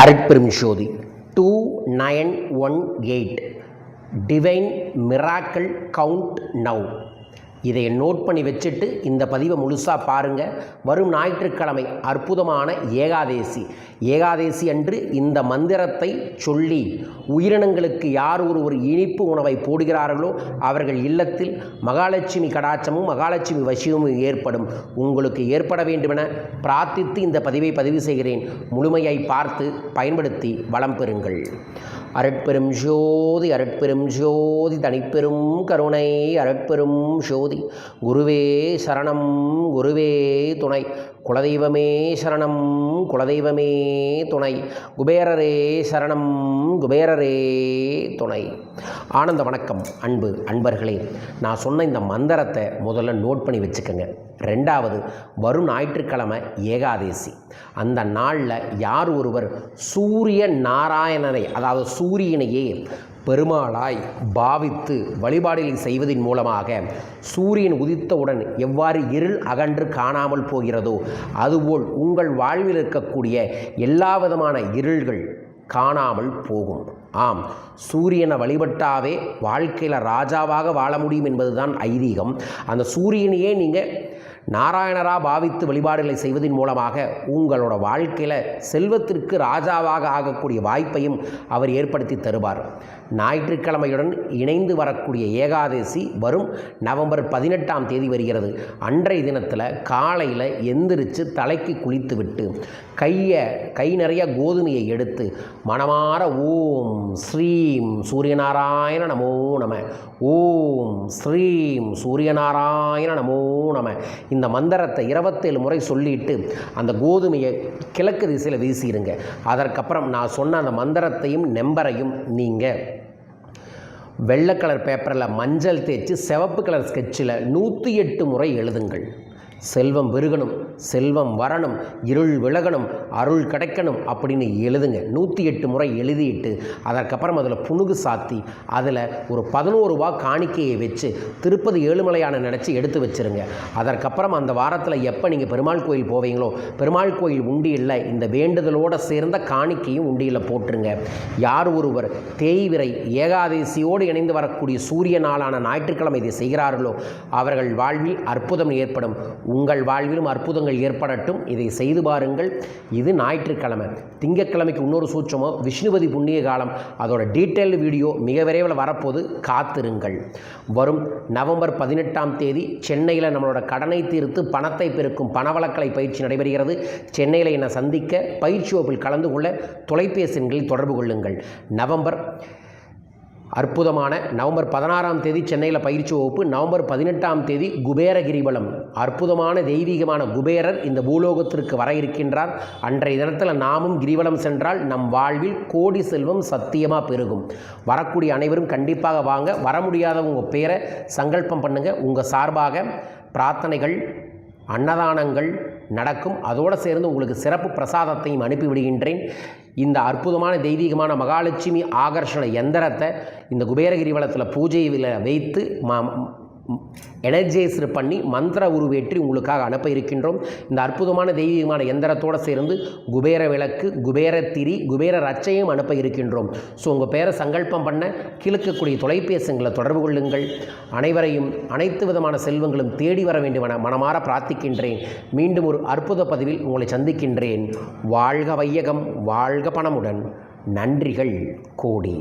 அருட்பெரும் ஜோதி two nine one eight divine miracle count now இதை note பண்ணி வச்சுட்டு இந்த பதிவை முழுசாக பாருங்கள் வரும் ஞாயிற்றுக்கிழமை அற்புதமான ஏகாதேசி. ஏகாதேசி அன்று இந்த மந்திரத்தை சொல்லி உயிரினங்களுக்கு யார் ஒரு ஒரு இனிப்பு உணவை போடுகிறார்களோ அவர்கள் இல்லத்தில் மகாலட்சுமி கடாட்சமும் மகாலட்சுமி வசியமும் ஏற்படும். உங்களுக்கு ஏற்பட வேண்டுமென பிரார்த்தித்து இந்த பதிவை பதிவு செய்கிறேன். முழுமையை பார்த்து பயன்படுத்தி வளம் பெறுங்கள். அருட்பெரும் ஜோதி அருட்பெரும் ஜோதி தனிப்பெரும் கருணை அருட்பெரும் ஜோதி. குருவே சரணம் குருவே துணை. குலதெய்வமே சரணம் குலதெய்வமே துணை. குபேரரே சரணம் குபேரரே துணை. ஆனந்த வணக்கம் அன்பு அன்பர்களே. நான் சொன்ன இந்த மந்திரத்தை முதல்ல நோட் பண்ணி வச்சுக்கோங்க. ரெண்டாவது வரும் ஞாயிற்றுக்கிழமை ஏகாதேசி. அந்த நாளில் யார் ஒருவர் சூரிய நாராயணனை அதாவது சூரியனையே பெருமாளாய் பாவித்து வழிபாடுகளை செய்வதன் மூலமாக சூரியன் உதித்தவுடன் எவ்வாறு இருள் அகன்று காணாமல் போகிறதோ அதுபோல் உங்கள் வாழ்வில் இருக்கக்கூடிய எல்லா விதமான இருள்கள் காணாமல் போகும். ஆம் சூரியனை வழிபட்டாவே வாழ்க்கையில் ராஜாவாக வாழ முடியும் என்பதுதான் ஐதீகம். அந்த சூரியனையே நீங்கள் நாராயணரா பாவித்து வழிபாடுகளை செய்வதன் மூலமாக உங்களோட வாழ்க்கையில் செல்வத்திற்கு ராஜாவாக ஆகக்கூடிய வாய்ப்பையும் அவர் ஏற்படுத்தி தருவார். ஞாயிற்றுக்கிழமையுடன் இணைந்து வரக்கூடிய ஏகாதசி வரும் நவம்பர் பதினெட்டாம் தேதி வருகிறது. அன்றைய தினத்தில் காலையில் எந்திரிச்சு தலைக்கு குளித்து விட்டு கையை கை நிறைய கோதுமையை எடுத்து மனமார ஓம் ஸ்ரீம் சூரியநாராயண நமோ நம. ஓம் ஸ்ரீம் சூரியநாராயண நமோ நம. இந்த மந்திரத்தை இருபத்தேழு முறை சொல்லிட்டு அந்த கோதுமையை கிழக்கு திசையில் வீசிடுங்க. அதற்கப்புறம் நான் சொன்ன அந்த மந்திரத்தையும் நெம்பரையும் நீங்கள் வெள்ளை கலர் பேப்பரில் மஞ்சள் தேய்ச்சி சிவப்பு கலர் ஸ்கெட்சில் நூற்றி எட்டு முறை எழுதுங்கள். செல்வம் பெருகணும் செல்வம் வரணும் இருள் விலகணும் அருள் கிடைக்கணும் அப்படின்னு எழுதுங்க. நூற்றி எட்டு முறை எழுதிட்டு அதற்கப்புறம் அதில் புணுகு சாத்தி அதில் ஒரு பதினோரு ரூபா காணிக்கையை வச்சு திருப்பதி ஏழுமலையான நினச்சி எடுத்து வச்சுருங்க. அதற்கப்புறம் அந்த வாரத்தில் எப்போ நீங்கள் பெருமாள் கோயில் போவீங்களோ பெருமாள் கோயில் உண்டியில் இந்த வேண்டுதலோடு சேர்ந்த காணிக்கையும் உண்டியில் போட்டுருங்க. யார் ஒருவர் தேய்விரை ஏகாதசியோடு இணைந்து வரக்கூடிய சூரிய நாளான ஞாயிற்றுக்கிழமை இதை செய்கிறார்களோ அவர்கள் வாழ்வில் அற்புதம் ஏற்படும். உங்கள் வாழ்விலும் அற்புதங்கள் ஏற்படட்டும். இதை செய்து பாருங்கள். இது ஞாயிற்றுக்கிழமை. திங்கட்கிழமைக்கு இன்னொரு சூட்சமோ விஷ்ணுபதி புண்ணிய காலம் அதோட டீட்டெயில் வீடியோ மிக விரைவில் வரப்போது. காத்திருங்கள். வரும் நவம்பர் பதினெட்டாம் தேதி சென்னையில் நம்மளோட கடனை தீர்த்து பணத்தை பெருக்கும் பணவளக்கலை பயிற்சி நடைபெறுகிறது. சென்னையில் என்னை சந்திக்க பயிற்சி வகுப்பில் கலந்து கொள்ள தொலைபேசி எண்களில் தொடர்பு கொள்ளுங்கள். நவம்பர் அற்புதமான நவம்பர் பதினாறாம் தேதி சென்னையில் பயிற்சி வகுப்பு நவம்பர் பதினெட்டாம் தேதி குபேர கிரிவலம் அற்புதமான தெய்வீகமான குபேரர் இந்த பூலோகத்திற்கு வர இருக்கின்றார். அன்றைய தினத்தில் நாமும் கிரிவலம் சென்றால் நம் வாழ்வில் கோடி செல்வம் சத்தியமாக பெருகும். வரக்கூடிய அனைவரும் கண்டிப்பாக வாங்க. வர முடியாதவங்க உங்கள் பேரை சங்கல்பம் பண்ணுங்கள் உங்கள் சார்பாக பிரார்த்தனைகள் அன்னதானங்கள் நடக்கும். அதோடு சேர்ந்து உங்களுக்கு சிறப்பு பிரசாதத்தையும் அனுப்பிவிடுகின்றேன் இந்த அற்புதமான தெய்வீகமான மகாலட்சுமி ஆகர்ஷண எந்திரத்தை இந்த குபேரகிரி வளத்தில் பூஜையில் வைத்து மா எனர்ஜைஸ்டு பண்ணி மந்திர உருவேற்றி உங்களுக்காக அனுப்ப இருக்கின்றோம் இந்த அற்புதமான தெய்வீகமான எந்திரத்தோடு சேர்ந்து குபேர விளக்கு குபேர திரி குபேர ரச்சையும் அனுப்ப இருக்கின்றோம் ஸோ உங்கள் பேரை சங்கல்பம் பண்ண கிழக்கக்கூடிய தொலைபேசிகளை தொடர்பு கொள்ளுங்கள். அனைவரையும் அனைத்து விதமான செல்வங்களும் தேடி வர வேண்டுமென மனமாற பிரார்த்திக்கின்றேன். மீண்டும் ஒரு அற்புத பதிவில் உங்களை சந்திக்கின்றேன். வாழ்க வையகம் வாழ்க பணமுடன். நன்றிகள் கோடி.